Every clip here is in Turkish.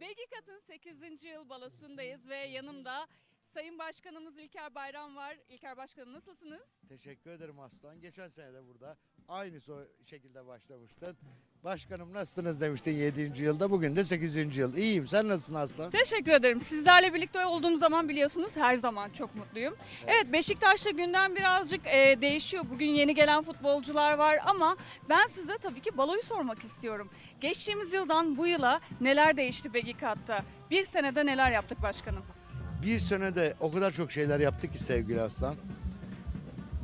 Begikat'ın 8. yıl balosundayız ve yanımda Sayın Başkanımız İlker Bayram var. İlker Başkanım nasılsınız? Teşekkür ederim Aslan. Geçen sene de burada aynı şekilde başlamıştın. Başkanım nasılsınız demiştin 7. yılda. Bugün de 8. yıl. İyiyim. Sen nasılsın Aslan? Teşekkür ederim. Sizlerle birlikte olduğum zaman biliyorsunuz her zaman çok mutluyum. Evet Beşiktaş'ta gündem birazcık e, değişiyor. Bugün yeni gelen futbolcular var ama ben size tabii ki baloyu sormak istiyorum. Geçtiğimiz yıldan bu yıla neler değişti Begikat'ta? Bir senede neler yaptık başkanım? Bir senede o kadar çok şeyler yaptık ki sevgili Aslan.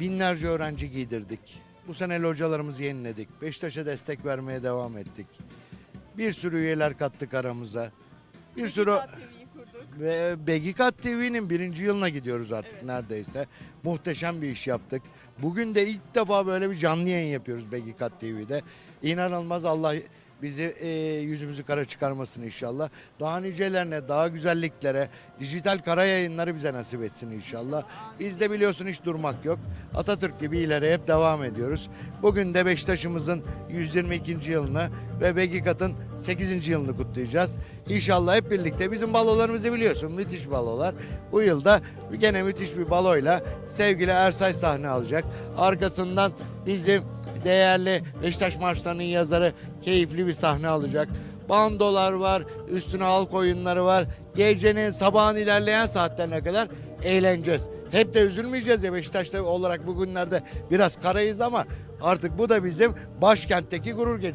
Binlerce öğrenci giydirdik. Bu sene hocalarımızı yeniledik. Beşiktaş'a destek vermeye devam ettik. Bir sürü üyeler kattık aramıza. Bir sürü. Ve Begikat TV'nin birinci yılına gidiyoruz artık Evet. neredeyse. Muhteşem bir iş yaptık. Bugün de ilk defa böyle bir canlı yayın yapıyoruz Begikat TV'de. İnanılmaz Allah bizi e, yüzümüzü kara çıkarmasın inşallah. Daha nicelerine, daha güzelliklere, dijital kara yayınları bize nasip etsin inşallah. Bizde biliyorsun hiç durmak yok. Atatürk gibi ileri hep devam ediyoruz. Bugün de Beşiktaş'ımızın 122. yılını ve Begikat'ın 8. yılını kutlayacağız. İnşallah hep birlikte bizim balolarımızı biliyorsun müthiş balolar. Bu yılda gene müthiş bir baloyla sevgili Ersay sahne alacak. Arkasından bizim değerli Beşiktaş maçlarının yazarı keyifli bir sahne alacak. Bandolar var, üstüne halk oyunları var. Gecenin sabahın ilerleyen saatlerine kadar eğleneceğiz. Hep de üzülmeyeceğiz ya Beşiktaş'ta olarak bugünlerde biraz karayız ama artık bu da bizim başkentteki gurur gecemiz.